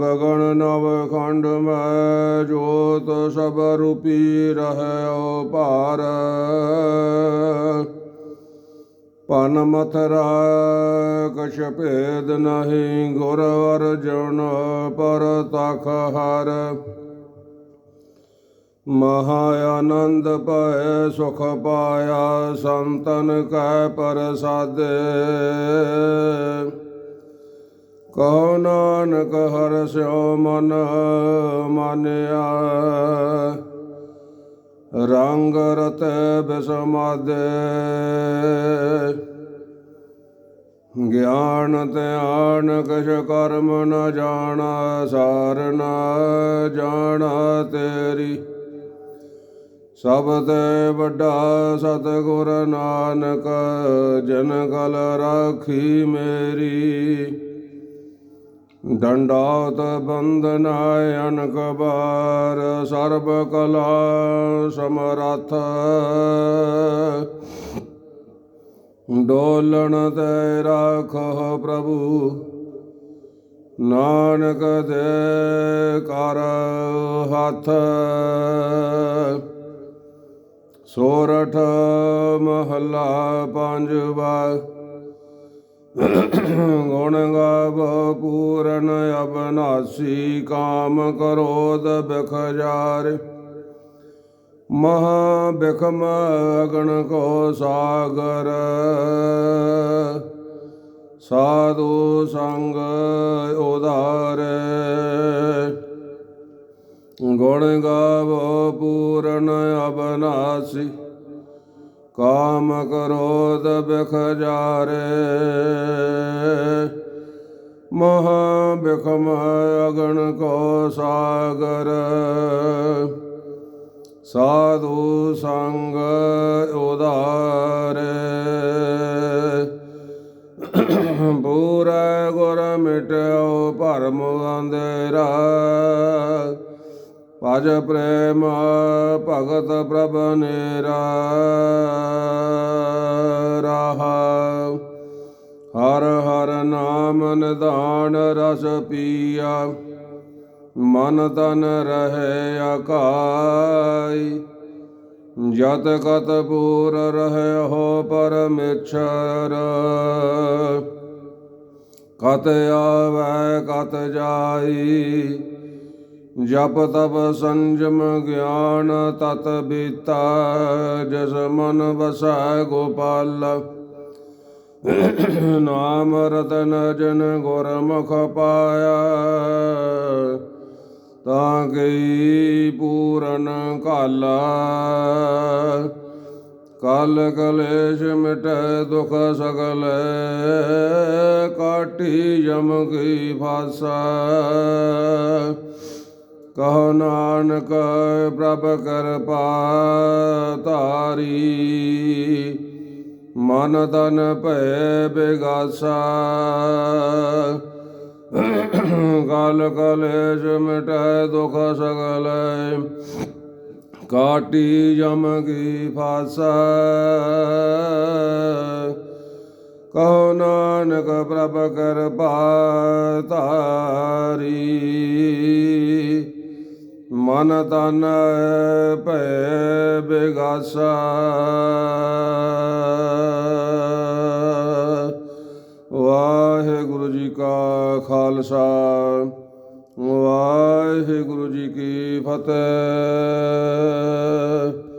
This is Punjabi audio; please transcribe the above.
ਗਗਨ ਨਵ ਖੰਡ ਮੈਂ ਜੋਤ ਸਭ ਰੂਪੀ ਰਹਿਓ ਭਾਰ। ਪਨ ਮਥਰਾ ਕਛ ਭੇਦ ਨਹੀਂ, ਗੁਰ ਅਰਜੁਨ ਪਰ ਤਖ ਹਰ। ਮਹਾ ਆਨੰਦ ਭੈ ਸੁਖ ਪਾਇਆ, ਸੰਤਨ ਕੈ ਪ੍ਰਸਾਦੇ। ਕਹੋ ਨਾਨਕ ਹਰਿ ਸਿਉ ਮਨ ਮਾਨਿਆ। ਰੰਗ ਰਤੈ ਬਿਸਮਾਦੇ। ਗਿਆਨ ਧਿਆਨ ਕਛ ਕਰਮ ਨ ਜਾਣਾ, ਸਾਰ ਨ ਜਾਣਾ ਤੇਰੀ। ਸਭ ਤੇ ਵੱਡਾ ਸਤਿਗੁਰ ਨਾਨਕ, ਜਨ ਕਲ ਰਾਖੀ ਮੇਰੀ। ਦੰਡਾਤ ਬੰਦਨ ਅਨਕ ਬਾਰ ਸਰਬ ਕਲਾ ਸਮਰੱਥ। ਡੋਲਣ ਤੇ ਰਾਖੋ ਪ੍ਰਭੂ, ਨਾਨਕ ਦੇ ਕਰ ਹੱਥ। ਸੋਰਠ ਮਹੱਲਾ ਪੰਜਵਾ ਗੁਣ ਗਾਵ ਪੂਰਨ ਅਬਨਾਸੀ, ਕਾਮ ਕਰੋਧ ਬਿਖ ਜਾਰ ਮਹਾ ਬਿਖਮ ਅਗਣ ਕੋ ਸਾਗਰ। ਸਾਧੂ ਸੰਗ ਉਦਾਰੇ ਗੁਣ ਗਾਵੋ ਪੂਰਨ ਅਬਨਾਸੀ ਕਾਮ ਕ੍ਰੋਧ ਬਿਖ ਜਾਰੇ ਮਹਾ ਬਿਖਮ ਅਗਣ ਕੋ ਸਾਗਰ। ਸਾਧੂ ਸੰਗ ਉਦਾਰੇ ਪੂਰਾ ਗੁਰ ਮਿਟਿਓ ਭਰਮ ਅੰਧੇਰਾ। ਭਜ ਪ੍ਰੇਮ ਭਗਤ ਪ੍ਰਭ ਨੇਰਾ ਹਰ ਹਰ ਨਾਮ ਨਿਧਾਨ ਰਸ ਪੀਆ। ਮਨ ਤਨ ਰਹੇ ਅਕਾਈ ਜਤ ਕਤ ਪੂਰ ਰਹੇ ਹੋ ਪਰਮੇਸ਼ਰ ਕਤ ਆਵੈ ਕਤ ਜਾਈ। ਜਪ ਤਪ ਸੰਜਮ ਗਿਆਨ ਤਤ ਬੀਤਾ, ਜਸ ਮਨ ਵਸੈ ਗੋਪਾਲ। ਨਾਮ ਰਤਨ ਜਨ ਗੁਰਮੁਖ ਪਾਇਆ, ਤਾਂ ਗਈ ਪੂਰਨ ਕਾਲਾ ਕਲ ਕਲੇਸ਼ ਮਿਟੈ ਦੁਖ ਸਗਲ, ਕਾਟੀ ਜਮ ਕੀ ਫਾਸਾ। ਕਹੋ ਨਾਨਕ, ਪ੍ਰਭ ਕਿਰਪਾ ਧਾਰੀ ਮਨ ਤਨ ਭੈ ਬਿਗਾਸਾ। ਗਲ ਕਲੇਸ਼ ਮਿਟੈ ਦੁਖ ਸਗਲ। ਕਾਟੀ ਜਮ ਕੀ ਫਾਸਾ। ਕਹੋ ਨਾਨਕ, ਪ੍ਰਭ ਕਿਰਪਾ ਧਾਰੀ ਮਨ ਤਨ ਭੈ ਬਿਗਾਸਾ। ਵਾਹਿਗੁਰੂ ਜੀ ਕਾ ਖਾਲਸਾ ਵਾਹਿਗੁਰੂ ਜੀ ਕੀ ਫਤਿਹ।